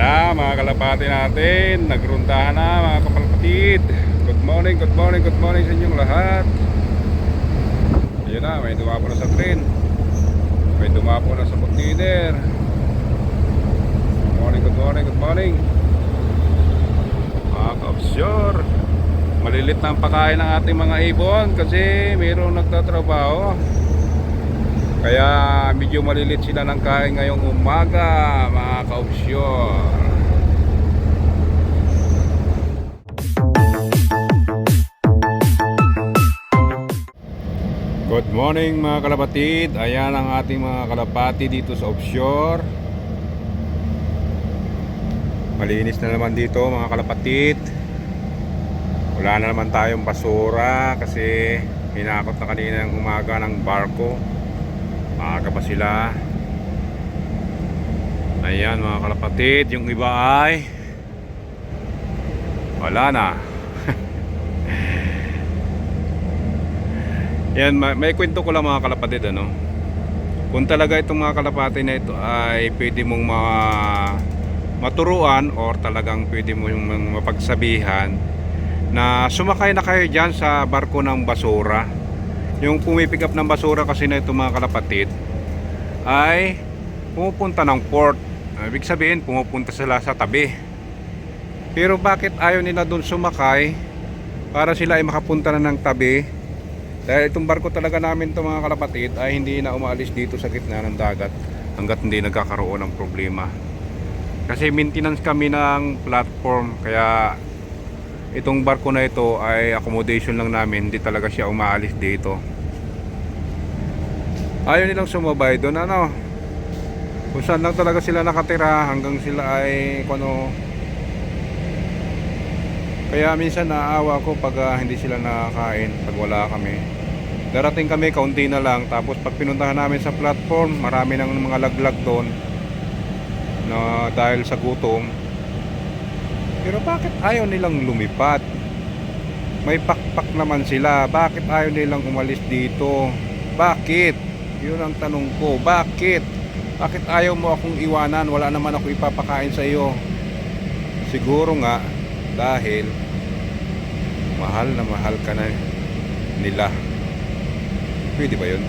na mga kalapati natin. Nagrundahan na mga kapalpatid. Good morning, good morning, good morning sa inyong lahat. Ayun na, may dumapo na sa train. May dumapo na sa container. Good morning, good morning, good morning. Mga ka-offshore. Malilit na ang pagkain ng ating mga ibon kasi mayroong nagtatrabaho. Kaya medyo malilit sila ng kain ngayong umaga, mga. Good morning mga kalapatid. Ayan ang ating mga kalapati dito sa offshore. Malinis na naman dito mga kalapatid. Wala na naman tayong basura kasi hinakot na kanina ng umaga ng barko. Maaga pa sila. Ayan mga kalapatid, yung iba ay wala na. Yan, ma- may kwento ko lang mga kalapatid ano. Kung talaga itong mga kalapati na ito ay pwede mong ma maturuan or talagang pwede mong mapagsabihan na sumakay na kayo dyan sa barko ng basura. Yung pumipick up ng basura kasi na ito mga kalapatid ay pumupunta ng port. Ibig sabihin pumupunta sila sa tabi. Pero bakit ayaw nila doon sumakay para sila ay makapunta na ng tabi? Dahil itong barko talaga namin to mga kalapatid ay hindi na umaalis dito sa gitna ng dagat hanggat hindi nagkakaroon ng problema. Kasi maintenance kami ng platform kaya itong barko na ito ay accommodation lang namin, hindi talaga siya umaalis dito. Ayaw nilang sumabay doon ano. Kung saan lang talaga sila nakatira hanggang sila ay kung ano kaya minsan naaawa ko pag ah, hindi sila nakakain, pag wala kami. Darating kami, kaunti na lang. Tapos pag pinuntahan namin sa platform, marami ng mga laglag doon na dahil sa gutom. Pero bakit ayaw nilang lumipad? May pakpak naman sila. Bakit ayaw nilang umalis dito? Bakit? Yun ang tanong ko. Bakit? Bakit ayaw mo akong iwanan? Wala naman ako ipapakain sa iyo. Siguro nga dahil mahal na mahal ka na nila. Pwede ba yun?